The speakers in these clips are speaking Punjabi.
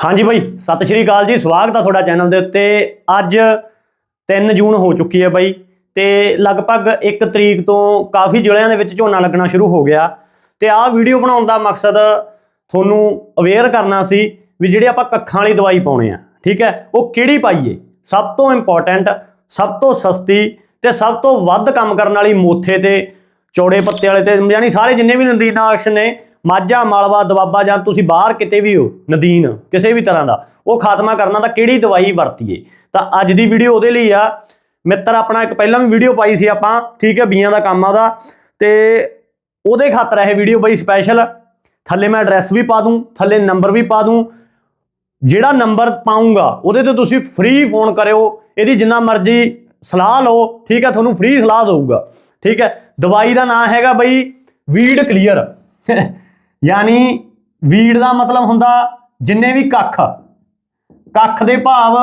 ਹਾਂਜੀ ਬਾਈ, ਸਤਿ ਸ਼੍ਰੀ ਅਕਾਲ ਜੀ, ਸਵਾਗਤ ਆ ਤੁਹਾਡਾ ਚੈਨਲ ਦੇ ਉੱਤੇ। ਅੱਜ 3 ਜੂਨ ਹੋ ਚੁੱਕੀ ਹੈ ਬਾਈ ਤੇ ਲਗਭਗ 1 ਤਰੀਕ ਤੋਂ ਕਾਫੀ ਜ਼ਿਲ੍ਹਿਆਂ ਦੇ ਵਿੱਚ ਝੋਨਾ ਲੱਗਣਾ ਸ਼ੁਰੂ ਹੋ ਗਿਆ ਤੇ ਆਹ ਵੀਡੀਓ ਬਣਾਉਣ ਦਾ ਮਕਸਦ ਤੁਹਾਨੂੰ ਅਵੇਅਰ ਕਰਨਾ ਸੀ ਵੀ ਜਿਹੜੇ ਆਪਾਂ ਕੱਖਾਂ ਵਾਲੀ ਦਵਾਈ ਪਾਉਣੇ ਆ, ਠੀਕ ਹੈ, ਉਹ ਕਿਹੜੀ ਪਾਈਏ? ਸਭ ਤੋਂ ਇੰਪੋਰਟੈਂਟ ਸਭ ਤੋਂ ਸਸਤੀ ਤੇ ਸਭ ਤੋਂ ਵੱਧ ਕੰਮ ਕਰਨ ਵਾਲੀ ਮੋਥੇ ਤੇ ਚੌੜੇ ਪੱਤੇ ਵਾਲੇ ਤੇ, ਯਾਨੀ ਸਾਰੇ ਜਿੰਨੇ ਵੀ ਨਦੀਨਾਕਸ਼ ਨੇ ਮਾਝਾ, ਮਾਲਵਾ, ਦਵਾਬਾ ਜਾਂ ਤੁਸੀਂ ਬਾਹਰ ਕਿਤੇ ਵੀ ਹੋ, ਨਦੀਨ, ਕਿਸੇ ਵੀ ਤਰ੍ਹਾਂ ਦਾ, ਉਹ ਖਾਤਮਾ ਕਰਨਾ ਤਾਂ ਕਿਹੜੀ ਦਵਾਈ ਵਰਤੀਏ? ਤਾਂ ਅੱਜ ਦੀ ਵੀਡੀਓ ਉਹਦੇ ਲਈ ਆ। ਮਿੱਤਰ, ਆਪਣਾ ਇੱਕ ਪਹਿਲਾਂ ਵੀ ਵੀਡੀਓ ਪਾਈ ਸੀ ਆਪਾਂ, ਠੀਕ ਹੈ, ਬੀਆਂ ਦਾ ਕੰਮ ਆ ਉਹਦਾ ਤੇ ਉਹਦੇ ਖਾਤਰ ਇਹ ਵੀਡੀਓ ਬਈ ਸਪੈਸ਼ਲ ਥੱਲੇ ਮੈਂ ਐਡਰੈਸ ਵੀ ਪਾ ਦੂੰ, ਥੱਲੇ ਨੰਬਰ ਵੀ ਪਾ ਦੂੰ। ਜਿਹੜਾ ਨੰਬਰ ਪਾਉਂਗਾ ਉਹਦੇ ਤੇ ਤੁਸੀਂ ਫ੍ਰੀ ਫੋਨ ਕਰਿਓ, ਇਹਦੀ ਜਿੰਨਾ ਮਰਜ਼ੀ ਸਲਾਹ ਲਓ, ਠੀਕ ਹੈ, ਤੁਹਾਨੂੰ ਫ੍ਰੀ ਸਲਾਹ ਦਊਗਾ, ਠੀਕ ਹੈ। ਦਵਾਈ ਦਾ ਨਾਮ ਹੈਗਾ ਬਈ ਵੀਡ ਕਲੀਅਰ ਯਾਨੀ ਵੀੜ ਦਾ ਮਤਲਬ ਹੁੰਦਾ ਜਿੰਨੇ ਵੀ ਕੱਖ ਕੱਖ ਦੇ ਭਾਵ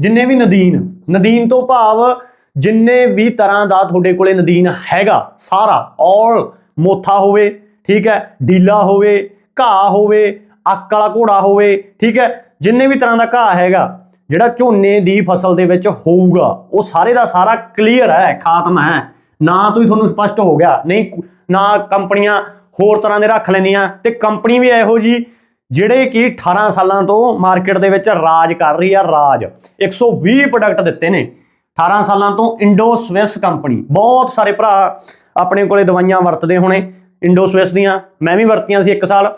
ਜਿੰਨੇ ਵੀ ਨਦੀਨ ਨਦੀਨ ਤੋਂ ਭਾਵ ਜਿੰਨੇ ਵੀ ਤਰ੍ਹਾਂ ਦਾ ਤੁਹਾਡੇ ਕੋਲੇ ਨਦੀਨ ਹੈਗਾ, ਸਾਰਾ, ਔਲ, ਮੋਥਾ ਹੋਵੇ, ਠੀਕ ਹੈ, ਡੀਲਾ ਹੋਵੇ, ਘਾਹ ਹੋਵੇ, ਅੱਕ ਵਾਲਾ ਘੋੜਾ ਹੋਵੇ, ਠੀਕ ਹੈ, ਜਿੰਨੇ ਵੀ ਤਰ੍ਹਾਂ ਦਾ ਘਾਹ ਹੈਗਾ, ਜਿਹੜਾ ਝੋਨੇ ਦੀ ਫਸਲ ਦੇ ਵਿੱਚ ਹੋਊਗਾ, ਉਹ ਸਾਰੇ ਦਾ ਸਾਰਾ ਕਲੀਅਰ ਹੈ, ਖਾਤਮ ਹੈ। ਨਾ ਤੋਂ ਹੀ ਤੁਹਾਨੂੰ ਸਪਸ਼ਟ ਹੋ ਗਿਆ, ਨਹੀਂ, ਨਾ ਕੰਪਨੀਆਂ ਹੋਰ ਤਰ੍ਹਾਂ ਦੇ ਰੱਖ ਲੈਂਦੀਆਂ ਤੇ ਕੰਪਨੀ ਵੀ ਇਹੋ ਜੀ ਜਿਹੜੇ ਕਿ 18 ਸਾਲਾਂ ਤੋਂ ਮਾਰਕੀਟ ਦੇ ਵਿੱਚ ਰਾਜ ਕਰ ਰਹੀ ਆ, ਰਾਜ। 120 ਪ੍ਰੋਡਕਟ ਦਿੱਤੇ ਨੇ। 18 ਸਾਲਾਂ ਤੋਂ ਇੰਡੋ ਸਵਿਸ ਕੰਪਨੀ ਬਹੁਤ ਸਾਰੇ ਭਰਾ ਆਪਣੇ ਕੋਲੇ ਦਵਾਈਆਂ ਵਰਤਦੇ ਹੋਣੇ ਇੰਡੋ ਸਵਿਸ ਦੀਆਂ। ਮੈਂ ਵੀ ਵਰਤੀਆਂ ਸੀ 1 ਸਾਲ।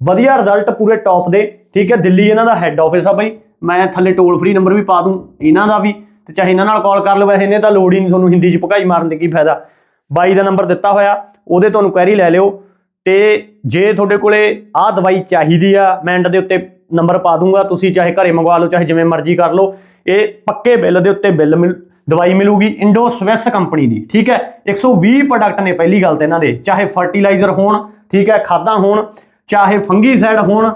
ਵਧੀਆ ਰਿਜ਼ਲਟ ਪੂਰੇ ਟੌਪ ਦੇ। ਠੀਕ ਹੈ, ਦਿੱਲੀ ਇਹਨਾਂ ਦਾ ਹੈੱਡ ਆਫਿਸ ਆ ਬਈ। ਮੈਂ ਥੱਲੇ ਟੋਲ ਫ੍ਰੀ ਨੰਬਰ ਵੀ ਪਾ ਦੂੰ, ਇਹਨਾਂ ਦਾ ਵੀ। ਤੇ ਚਾਹੇ ਇਹਨਾਂ ਨਾਲ ਕਾਲ ਕਰ ਲਓ ਵੈਸੇ, ਇਹਨੇ ਤਾਂ ਲੋੜ ਹੀ ਨਹੀਂ ਤੁਹਾਨੂੰ ਹਿੰਦੀ 'ਚ ਭਕਾਈ ਮਾਰਨ ਦੇ ਕੀ ਫਾਇਦਾ। ਬਾਈ ਦਾ ਨੰਬਰ ਦਿੱਤਾ ਹੋਇਆ, ਉਹਦੇ ਤੁਹਾਨੂੰ ਕੁਐਰੀ ਲੈ ਲਿਓ। ਤੇ ਜੇ ਤੁਹਾਡੇ ਕੋਲੇ ਆਹ ਦਵਾਈ ਚਾਹੀਦੀ ਆ, ਮੈਂ ਐਂਡ ਦੇ ਉੱਤੇ ਨੰਬਰ ਪਾ ਦੂੰਗਾ, ਤੁਸੀਂ ਚਾਹੇ ਘਰੇ ਮੰਗਵਾ ਲਓ, ਚਾਹੇ ਜਿਵੇਂ ਮਰਜ਼ੀ ਕਰ ਲਓ, ਇਹ ਪੱਕੇ ਬਿੱਲ ਦੇ ਉੱਤੇ ਬਿੱਲ ਮਿਲ, ਦਵਾਈ ਮਿਲੂਗੀ ਇੰਡੋ ਸਵਿਸ ਕੰਪਨੀ ਦੀ, ਠੀਕ ਹੈ? 120 ਪ੍ਰੋਡਕਟ ਨੇ ਪਹਿਲੀ ਗੱਲ ਤੇ ਇਹਨਾਂ ਦੇ, ਚਾਹੇ ਫਰਟੀਲਾਈਜ਼ਰ ਹੋਣ, ਠੀਕ ਹੈ, ਖਾਦਾਂ ਹੋਣ, ਚਾਹੇ ਫੰਗੀਸਾਈਡ ਹੋਣ,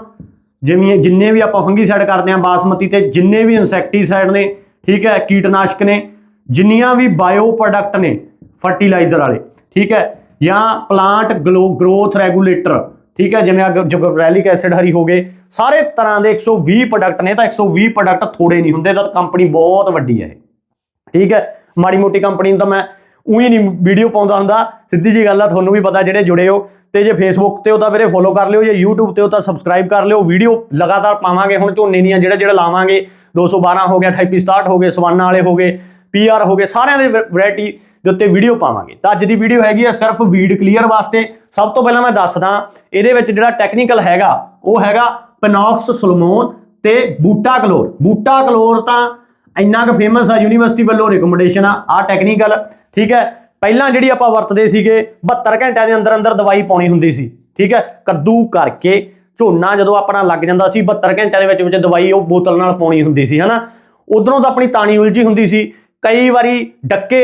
ਜਿਵੇਂ ਜਿੰਨੇ ਵੀ ਆਪਾਂ ਫੰਗੀਸਾਈਡ ਕਰਦੇ ਆਂ ਬਾਸਮਤੀ ਤੇ ਜਿੰਨੇ ਵੀ ਇਨਸੈਕਟੀਸਾਈਡ ਨੇ, ਠੀਕ ਹੈ, ਕੀਟਨਾਸ਼ਕ ਨੇ, ਜਿੰਨੀਆਂ ਵੀ ਬਾਇਓ ਪ੍ਰੋਡਕਟ ਨੇ ਫਰਟੀਲਾਈਜ਼ਰ ਵਾਲੇ, ਠੀਕ ਹੈ ਜਾਂ ਪਲਾਂਟ ਗਰੋਥ ਰੈਗੂਲੇਟਰ ਠੀਕ ਹੈ, ਜਿਵੇਂ ਅਗਰ ਜਿਬਰੈਲਿਕ ਐਸਿਡ ਹਰੀ ਹੋ ਗਏ, ਸਾਰੇ ਤਰ੍ਹਾਂ ਦੇ 120 ਪ੍ਰੋਡਕਟ ਨੇ, ਤਾਂ 120 ਪ੍ਰੋਡਕਟ ਥੋੜੇ ਨਹੀਂ ਹੁੰਦੇ ਤਾਂ ਕੰਪਨੀ ਬਹੁਤ ਵੱਡੀ ਹੈ ਇਹ। ਠੀਕ ਹੈ, ਮਾੜੀ ਮੋਟੀ ਕੰਪਨੀ ਨੂੰ ਤਾਂ ਮੈਂ ਉਹੀ ਨਹੀਂ ਵੀਡੀਓ ਪਾਉਂਦਾ ਹੁੰਦਾ, ਸਿੱਧੀ ਜੀ ਗੱਲ ਆ, ਤੁਹਾਨੂੰ ਵੀ ਪਤਾ ਜਿਹੜੇ ਜੁੜੇ ਹੋ, ਤੇ ਜੇ ਫੇਸਬੁੱਕ ਤੇ ਉਹ ਤਾਂ ਵੀਰੇ ਫੋਲੋ ਕਰ ਲਿਓ, ਜੇ YouTube ਤੇ ਉਹ ਤਾਂ ਸਬਸਕ੍ਰਾਈਬ ਕਰ ਲਿਓ ਵੀਡੀਓ ਲਗਾਤਾਰ ਪਾਵਾਂਗੇ, ਹੁਣ ਝੋਨੇ ਦੀਆਂ ਜਿਹੜਾ ਜਿਹੜਾ ਲਾਵਾਂਗੇ 212 ਹੋ ਗਿਆ 2867 ਹੋ ਗਏ ਸਵਾਨਾ ਵਾਲੇ ਹੋ ਗਏ PR ਹੋ ਗਏ, ਸਾਰਿਆਂ ਦੇ ਵੈਰਾਈਟੀ ਦੇ ਉੱਤੇ ਵੀਡੀਓ ਪਾਵਾਂਗੇ। ਤਾਂ ਅੱਜ ਦੀ ਵੀਡੀਓ ਹੈਗੀ ਆ ਸਿਰਫ ਵੀਡ ਕਲੀਅਰ ਵਾਸਤੇ। ਸਭ ਤੋਂ ਪਹਿਲਾਂ ਮੈਂ ਦੱਸਦਾ, ਇਹਦੇ ਵਿੱਚ ਜਿਹੜਾ ਟੈਕਨੀਕਲ ਹੈਗਾ, ਉਹ ਹੈਗਾ ਪੈਨੌਕਸ ਸਲਮੋਨ ਤੇ ਬੂਟਾ ਕਲੋਰ। ਬੂਟਾ ਕਲੋਰ ਤਾਂ ਇੰਨਾ ਕੁ ਫੇਮਸ ਆ ਯੂਨੀਵਰਸਿਟੀ ਵੱਲੋਂ ਰਿਕਮੈਂਡੇਸ਼ਨ ਆ ਆ ਟੈਕਨੀਕਲ ਠੀਕ ਹੈ? ਪਹਿਲਾਂ ਜਿਹੜੀ ਆਪਾਂ ਵਰਤਦੇ ਸੀਗੇ 72 ਘੰਟਿਆਂ ਦੇ ਅੰਦਰ ਅੰਦਰ ਦਵਾਈ ਪਾਉਣੀ ਹੁੰਦੀ ਸੀ, ਠੀਕ ਹੈ? ਕੱਦੂ ਕਰਕੇ ਝੋਨਾ ਜਦੋਂ ਆਪਣਾ ਲੱਗ ਜਾਂਦਾ ਸੀ 72 ਘੰਟਿਆਂ ਦੇ ਵਿੱਚ ਵਿੱਚ ਦਵਾਈ ਉਹ ਬੋਤਲ ਨਾਲ ਪਾਉਣੀ ਹੁੰਦੀ ਸੀ, ਹਨਾ? ਉਧਰੋਂ ਤਾਂ ਆਪਣੀ ਤਾਣੀ ਉਲਝੀ ਹੁੰਦੀ ਸੀ। ਕਈ ਵਾਰੀ ਡੱਕੇ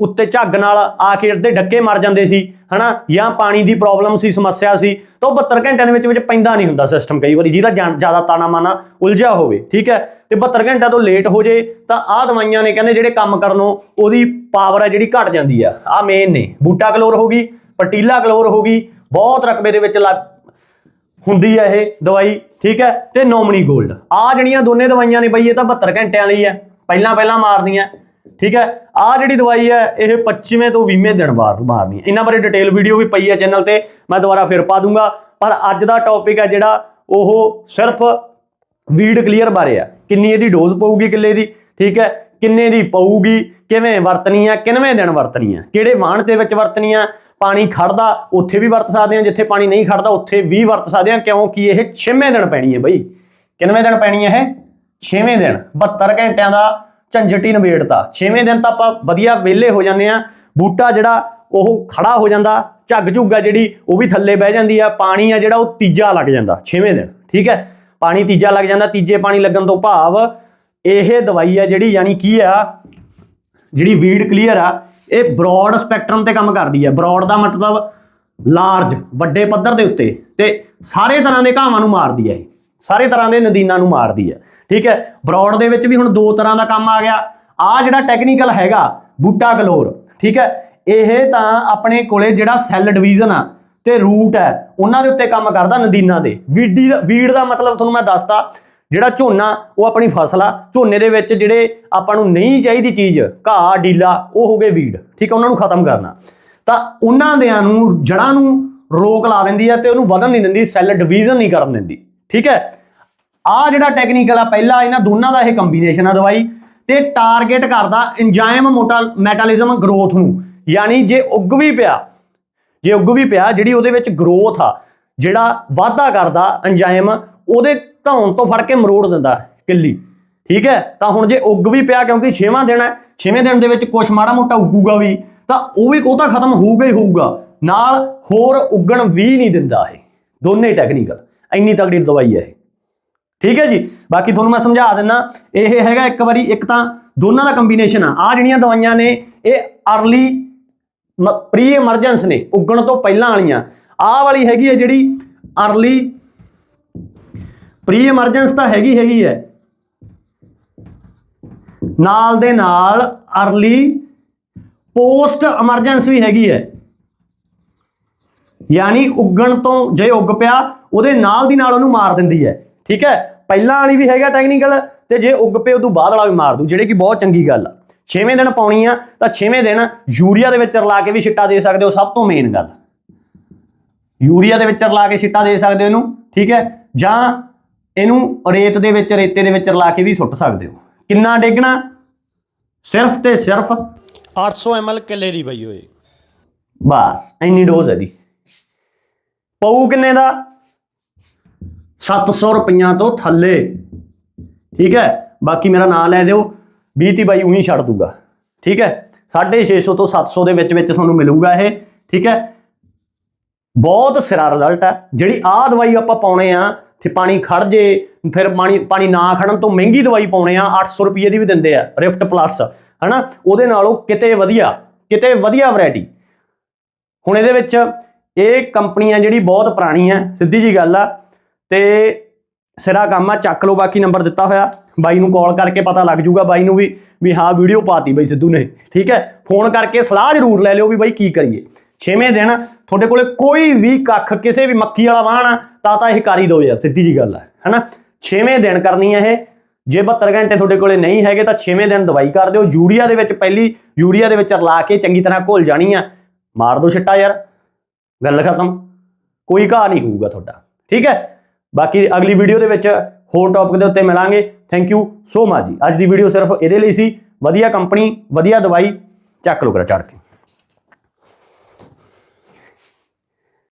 ਉੱਤੇ ਝੱਗ ਨਾਲ ਆ ਕੇ ਅੱਧੇ ਡੱਕੇ ਮਰ ਜਾਂਦੇ ਸੀ, ਹਨਾ? ਜਾਂ ਪਾਣੀ ਦੀ ਪ੍ਰੋਬਲਮ ਸੀ, ਸਮੱਸਿਆ ਸੀ, ਤਾਂ ਉਹ 72 ਘੰਟਿਆਂ ਦੇ ਵਿੱਚ ਵਿੱਚ ਪੈਂਦਾ ਨਹੀਂ ਹੁੰਦਾ ਸਿਸਟਮ ਕਈ ਵਾਰੀ, ਜਿਹਦਾ ਜਾਂ- ਜ਼ਿਆਦਾ ਤਾਣਾ ਮਾਨਾ ਉਲਝਿਆ ਹੋਵੇ, ਠੀਕ ਹੈ? ਤੇ 72 ਘੰਟਿਆਂ ਤੋਂ ਲੇਟ ਹੋ ਜੇ, ਤਾਂ ਆਹ ਦਵਾਈਆਂ ਨੇ ਕਹਿੰਦੇ ਜਿਹੜੇ ਕੰਮ ਕਰਨੋਂ ਉਹਦੀ ਪਾਵਰ ਹੈ ਜਿਹੜੀ ਘਟ ਜਾਂਦੀ ਆ। ਆਹ ਮੇਨ ਨੇ, ਬੂਟਾ ਕਲੋਰ ਹੋ ਗਈ, ਪਟੀਲਾ ਕਲੋਰ ਹੋ ਗਈ, ਬਹੁਤ ਰਕਬੇ ਦੇ ਵਿੱਚ ਲੱਗ- ਹੁੰਦੀ ਹੈ ਇਹ ਦਵਾਈ, ਠੀਕ ਹੈ? ਤੇ ਨੋਮਨੀ ਗੋਲਡ ਆ ਜਿਹੜੀਆਂ ਦੋਨੇ ਦਵਾਈਆਂ ਨੇ ਬਈ, ਇਹ ਤਾਂ 72 ਘੰਟਿਆਂ ਲਈ ਹੈ ਪਹਿਲਾਂ ਪਹਿਲਾਂ ਮਾਰਦੀਆਂ ਠੀਕ ਹੈ? ਆ ਜਿਹੜੀ ਦਵਾਈ ਹੈ, ਇਹ 25ਵੇਂ ਤੋਂ 20ਵੇਂ ਦਿਨ ਬਾਅਦ ਮਾਰਨੀ ਹੈ। ਇਹਨਾਂ ਬਾਰੇ ਡਿਟੇਲ ਵੀਡੀਓ ਵੀ ਪਈ ਹੈ ਚੈਨਲ ਤੇ, ਮੈਂ ਦੁਬਾਰਾ ਫਿਰ ਪਾ ਦੂੰਗਾ। ਪਰ ਅੱਜ ਦਾ ਟੌਪਿਕ ਹੈ ਜਿਹੜਾ, ਉਹ ਸਿਰਫ ਵੀਡ ਕਲੀਅਰ ਬਾਰੇ ਆ ਕਿੰਨੀ ਇਹਦੀ ਡੋਜ਼ ਪਊਗੀ ਕਿੱਲੇ ਦੀ, ਠੀਕ ਹੈ? ਕਿੰਨੇ ਦੀ ਪਊਗੀ, ਕਿਵੇਂ ਵਰਤਣੀ ਆ ਕਿੰਨਵੇਂ ਦਿਨ ਵਰਤਣੀ ਆ ਕਿਹੜੇ ਵਾਹਣ ਦੇ ਵਿੱਚ ਵਰਤਣੀ ਆ ਪਾਣੀ ਖੜਦਾ, ਉੱਥੇ ਵੀ ਵਰਤ ਸਕਦੇ ਆ ਜਿੱਥੇ ਪਾਣੀ ਨਹੀਂ ਖੜਦਾ, ਉੱਥੇ ਵੀ ਵਰਤ ਸਕਦੇ ਆ ਕਿਉਂਕਿ ਇਹ 6ਵੇਂ ਦਿਨ ਪੈਣੀ ਹੈ ਬਈ। ਕਿੰਨਵੇਂ ਦਿਨ ਪੈਣੀ ਹੈ ਇਹ? 6ਵੇਂ ਦਿਨ। 72 ਘੰਟਿਆਂ ਦਾ ਝੰਜਟੀ ਨਵੇੜਤਾ 6ਵੇਂ ਦਿਨ ਤਾਂ ਆਪਾਂ ਵਧੀਆ ਵਿਹਲੇ ਹੋ ਜਾਂਦੇ ਆ ਬੂਟਾ ਜਿਹੜਾ ਉਹ ਖੜਾ ਹੋ ਜਾਂਦਾ। ਝੱਗ ਝੁੱਗਾ ਜਿਹੜੀ, ਉਹ ਵੀ ਥੱਲੇ ਬਹਿ ਜਾਂਦੀ ਆ। ਪਾਣੀ ਆ ਜਿਹੜਾ, ਉਹ ਤੀਜਾ ਲੱਗ ਜਾਂਦਾ। 6ਵੇਂ ਦਿਨ, ਠੀਕ ਹੈ? ਪਾਣੀ ਤੀਜਾ ਲੱਗ ਜਾਂਦਾ, ਤੀਜੇ ਪਾਣੀ ਲੱਗਣ ਤੋਂ ਭਾਵ ਇਹ ਦਵਾਈ ਆ ਜਿਹੜੀ, ਯਾਨੀ ਕੀ ਆ, ਜਿਹੜੀ ਵੀਡ ਕਲੀਅਰ ਆ, ਇਹ ਬ੍ਰੌਡ ਸਪੈਕਟਰਮ ਤੇ ਕੰਮ ਕਰਦੀ ਹੈ ਬ੍ਰੌਡ ਦਾ ਮਤਲਬ ਲਾਰਜ ਵੱਡੇ ਪੱਧਰ ਦੇ ਉੱਤੇ ਤੇ ਸਾਰੇ ਤਰ੍ਹਾਂ ਦੇ ਘਾਵਾਂ ਨੂੰ ਮਾਰਦੀ ਹੈ ਇਹ। ਸਾਰੇ ਤਰ੍ਹਾਂ ਦੇ ਨਦੀਨਾਂ ਨੂੰ ਮਾਰਦੀ ਹੈ। ਠੀਕ ਹੈ? ਬ੍ਰੌਡ ਦੇ ਵਿੱਚ ਵੀ ਹੁਣ ਦੋ ਤਰ੍ਹਾਂ ਦਾ ਕੰਮ ਆ ਗਿਆ। ਆ ਜਿਹੜਾ ਟੈਕਨੀਕਲ ਹੈਗਾ, ਬੂਟਾ ਕਲੋਰ ਠੀਕ ਹੈ? ਇਹ ਤਾਂ ਆਪਣੇ ਕੋਲੇ ਜਿਹੜਾ ਸੈੱਲ ਡਿਵੀਜ਼ਨ ਆ ਤੇ ਰੂਟ ਹੈ, ਉਹਨਾਂ ਦੇ ਉੱਤੇ ਕੰਮ ਕਰਦਾ ਨਦੀਨਾਂ ਦੇ। ਵੀਡੀ ਦਾ ਵੀੜ ਦਾ ਮਤਲਬ ਤੁਹਾਨੂੰ ਮੈਂ ਦੱਸਤਾ, ਜਿਹੜਾ ਝੋਨਾ, ਉਹ ਆਪਣੀ ਫਸਲ ਆ। ਝੋਨੇ ਦੇ ਵਿੱਚ ਜਿਹੜੇ ਆਪਾਂ ਨੂੰ ਨਹੀਂ ਚਾਹੀਦੀ ਚੀਜ਼, ਘਾਹ, ਡੀਲਾ, ਉਹ ਹੋ ਗਏ ਵੀੜ ਠੀਕ ਹੈ? ਉਹਨਾਂ ਨੂੰ ਖਤਮ ਕਰਨਾ। ਤਾਂ ਉਹਨਾਂ ਦਿਆਂ ਨੂੰ ਜੜਾਂ ਨੂੰ ਰੋਕ ਲਾ ਦਿੰਦੀ ਹੈ ਤੇ ਉਹਨੂੰ ਵਧਣ ਨਹੀਂ ਦਿੰਦੀ ਸੈੱਲ ਡਿਵੀਜ਼ਨ ਨਹੀਂ ਕਰਨ ਦਿੰਦੀ। ਠੀਕ ਹੈ? ਆ ਜਿਹੜਾ ਟੈਕਨੀਕਲ ਆ, ਪਹਿਲਾ ਇਹਨਾਂ ਦੋਨਾਂ ਦਾ ਇਹ ਕੰਬੀਨੇਸ਼ਨ ਆ ਦਵਾਈ ਤੇ ਟਾਰਗੇਟ ਕਰਦਾ ਐਂਜ਼ਾਈਮ ਮੋਟਾ ਮੈਟਾਲਿਜ਼ਮ ਗਰੋਥ ਨੂੰ। ਯਾਨੀ ਜੇ ਉੱਗ ਵੀ ਪਿਆ, ਜੇ ਉੱਗ ਵੀ ਪਿਆ, ਜਿਹੜੀ ਉਹਦੇ ਵਿੱਚ ਗਰੋਥ ਆ, ਜਿਹੜਾ ਵਾਧਾ ਕਰਦਾ ਐਂਜ਼ਾਈਮ ਉਹਦੇ ਧੌਣ ਤੋਂ ਫੜ ਕੇ ਮਰੋੜ ਦਿੰਦਾ ਕਿੱਲੀ। ਠੀਕ ਹੈ? ਤਾਂ ਹੁਣ ਜੇ ਉੱਗ ਵੀ ਪਿਆ, ਕਿਉਂਕਿ 6ਵਾਂ ਦਿਨ ਹੈ 6ਵੇਂ ਦਿਨ ਦੇ ਵਿੱਚ ਕੁਛ ਮਾੜਾ ਮੋਟਾ ਉੱਗੂਗਾ ਵੀ, ਤਾਂ ਉਹ ਵੀ ਉਹ ਤਾਂ ਖਤਮ ਹੋਊਗਾ ਹੀ ਹੋਊਗਾ। ਨਾਲ ਹੋਰ ਉੱਗਣ ਵੀ ਨਹੀਂ ਦਿੰਦਾ ਇਹ। ਦੋਨੇ ਟੈਕਨੀਕਲ ਇੰਨੀ ਤਕੜੀ ਦਵਾਈ ਹੈ ਇਹ। ਠੀਕ ਹੈ ਜੀ? ਬਾਕੀ ਤੁਹਾਨੂੰ ਮੈਂ ਸਮਝਾ ਦਿੰਨਾ, ਇਹ ਹੈਗਾ ਇੱਕ ਵਾਰੀ, ਇੱਕ ਤਾਂ ਦੋਨਾਂ ਦਾ ਕੰਬੀਨੇਸ਼ਨ ਆ। ਆ ਜਿਹੜੀਆਂ ਦਵਾਈਆਂ ਨੇ, ਇਹ ਅਰਲੀ ਪ੍ਰੀ ਐਮਰਜੈਂਸ ਨੇ, ਉੱਗਣ ਤੋਂ ਪਹਿਲਾਂ ਵਾਲੀਆਂ। ਆਹ ਵਾਲੀ ਹੈਗੀ ਹੈ ਜਿਹੜੀ ਅਰਲੀ ਪ੍ਰੀ ਐਮਰਜੈਂਸ ਤਾਂ ਹੈਗੀ ਹੈਗੀ ਹੈ। ਨਾਲ ਦੇ ਨਾਲ ਅਰਲੀ ਪੋਸਟ ਐਮਰਜੈਂਸ ਵੀ ਹੈਗੀ ਹੈ। ਯਾਨੀ ਉੱਗਣ ਤੋਂ ਜੇ ਉੱਗ ਪਿਆ ਉਹਦੇ ਨਾਲ ਦੀ ਨਾਲ ਉਹਨੂੰ ਮਾਰ ਦਿੰਦੀ ਹੈ। ਠੀਕ ਹੈ? ਪਹਿਲਾਂ ਵਾਲੀ ਵੀ ਹੈਗਾ ਟੈਕਨੀਕਲ ਤੇ ਜੇ ਉੱਗ ਪਏ ਉਦੋਂ ਬਾਅਦ ਵਾਲਾ ਵੀ ਮਾਰ ਦੂ ਜਿਹੜੇ ਕਿ ਬਹੁਤ ਚੰਗੀ ਗੱਲ ਆ। 6ਵੇਂ ਦਿਨ ਪਾਉਣੀ ਆ ਤਾਂ 6ਵੇਂ ਦਿਨ ਯੂਰੀਆ ਦੇ ਵਿੱਚ ਰਲਾ ਕੇ ਵੀ ਛਿੱਟਾ ਦੇ ਸਕਦੇ ਹੋ ਸਭ ਤੋਂ ਮੇਨ ਗੱਲ। ਯੂਰੀਆ ਦੇ ਵਿੱਚ ਰਲਾ ਕੇ ਛਿੱਟਾ ਦੇ ਸਕਦੇ ਹੋ ਇਹਨੂੰ ਠੀਕ ਹੈ? ਜਾਂ ਇਹਨੂੰ ਰੇਤ ਦੇ ਵਿੱਚ ਰੇਤੇ ਦੇ ਵਿੱਚ ਰਲਾ ਕੇ ਵੀ ਸੁੱਟ ਸਕਦੇ ਹੋ। ਕਿੰਨਾ ਡੇਗਣਾ? ਸਿਰਫ ਤੇ ਸਿਰਫ 800 ml ਕਿੱਲੇ ਦੀ ਬਈ ਓਏ। ਬਸ ਇੰਨੀ ਡੋਜ਼ ਹੈ ਦੀ ਪਊ ਕਿੰਨੇ ਦਾ? 700 ਰੁਪਈਆਂ ਤੋਂ ਥੱਲੇ। ਠੀਕ ਹੈ? ਬਾਕੀ ਮੇਰਾ ਨਾਮ ਲੈ ਦਿਓ। 20 ਤੀ ਬਾਈ ਉਹੀ ਛੱਡ ਦੂਗਾ। ਠੀਕ ਹੈ? 650 ਤੋਂ 700 ਦੇ ਵਿੱਚ ਵਿੱਚ ਤੁਹਾਨੂੰ ਮਿਲੂਗਾ ਇਹ। ਠੀਕ ਹੈ? ਬਹੁਤ ਸਿਰਾ ਰਿਜ਼ਲਟ ਹੈ। ਜਿਹੜੀ ਆਹ ਦਵਾਈ ਆਪਾਂ ਪਾਉਣੇ ਆ, ਤੇ ਪਾਣੀ ਖੜ ਜੇ, ਫਿਰ ਪਾਣੀ ਪਾਣੀ ਨਾ ਖੜਨ ਤੋਂ ਮਹਿੰਗੀ ਦਵਾਈ ਪਾਉਣੇ ਆ 800 ਰੁਪਏ ਦੀ ਵੀ ਦਿੰਦੇ ਆ ਰਿਫਟ ਪਲੱਸ ਹਨਾ? ਉਹਦੇ ਨਾਲੋਂ ਕਿਤੇ ਵਧੀਆ ਕਿਤੇ ਵਧੀਆ ਵੈਰਾਈਟੀ ਹੁਣ ਇਹਦੇ ਵਿੱਚ ਇਹ ਕੰਪਨੀ ਆ ਜਿਹੜੀ ਬਹੁਤ ਪੁਰਾਣੀ ਹੈ, ਸਿੱਧੀ ਜੀ ਗੱਲ ਆ। ਤੇ ਸਿਰਾ ਕੰਮ ਆ, ਚੱਕ ਲਓ, ਬਾਕੀ ਨੰਬਰ ਦਿੱਤਾ ਹੋਇਆ। ਬਾਈ ਨੂੰ ਕਾਲ ਕਰਕੇ ਪਤਾ ਲੱਗ ਜੂਗਾ ਬਾਈ ਨੂੰ ਵੀ ਵੀ ਹਾਂ ਵੀਡੀਓ ਪਾਤੀ ਬਾਈ ਸਿੱਧੂ ਨੇ। ਠੀਕ ਹੈ? ਫੋਨ ਕਰਕੇ ਸਲਾਹ ਜ਼ਰੂਰ ਲੈ ਲਿਓ ਵੀ ਬਾਈ ਕੀ ਕਰੀਏ। ਛੇਵੇਂ ਦਿਨ, ਤੁਹਾਡੇ ਕੋਲੇ ਕੋਈ ਵੀ ਕੱਖ, ਕਿਸੇ ਵੀ ਮੱਕੀ ਵਾਲਾ ਵਾਹਣ ਆ, ਤਾਂ ਤਾਂ ਇਹ ਕਰ ਹੀ ਦਿਓ ਯਾਰ, ਸਿੱਧੀ ਜੀ ਗੱਲ ਆ, ਹੈਨਾ? ਛੇਵੇਂ ਦਿਨ ਕਰਨੀ ਹੈ ਇਹ। ਜੇ 72 ਘੰਟੇ ਤੁਹਾਡੇ ਕੋਲੇ ਨਹੀਂ ਹੈਗੇ ਤਾਂ ਛੇਵੇਂ ਦਿਨ ਦਵਾਈ ਕਰ ਦਿਓ। ਯੂਰੀਆ ਦੇ ਵਿੱਚ ਪਹਿਲੀ, ਯੂਰੀਆ ਦੇ ਵਿੱਚ ਰਲਾ ਕੇ ਚੰਗੀ ਤਰ੍ਹਾਂ ਘੋਲ ਜਾਣੀ ਆ। ਮਾਰ ਦਿਓ ਛਿੱਟਾ ਯਾਰ। ਗੱਲ ਖਤਮ। ਕੋਈ ਘਾਹ ਨਹੀਂ ਹੋਊਗਾ ਤੁਹਾਡਾ। ਠੀਕ ਹੈ? ਬਾਕੀ ਅਗਲੀ ਵੀਡੀਓ ਦੇ ਵਿੱਚ ਹੋਰ ਟੌਪਿਕ ਦੇ ਉੱਤੇ ਮਿਲਾਂਗੇ। ਥੈਂਕ ਯੂ ਸੋ ਮਚ ਜੀ। ਅੱਜ ਦੀ ਵੀਡੀਓ ਸਿਰਫ ਇਹਦੇ ਲਈ ਸੀ। ਵਧੀਆ ਕੰਪਨੀ ਵਧੀਆ ਦਵਾਈ ਚੱਕ ਲੋ ਕਰਾ ਚੜ ਕੇ।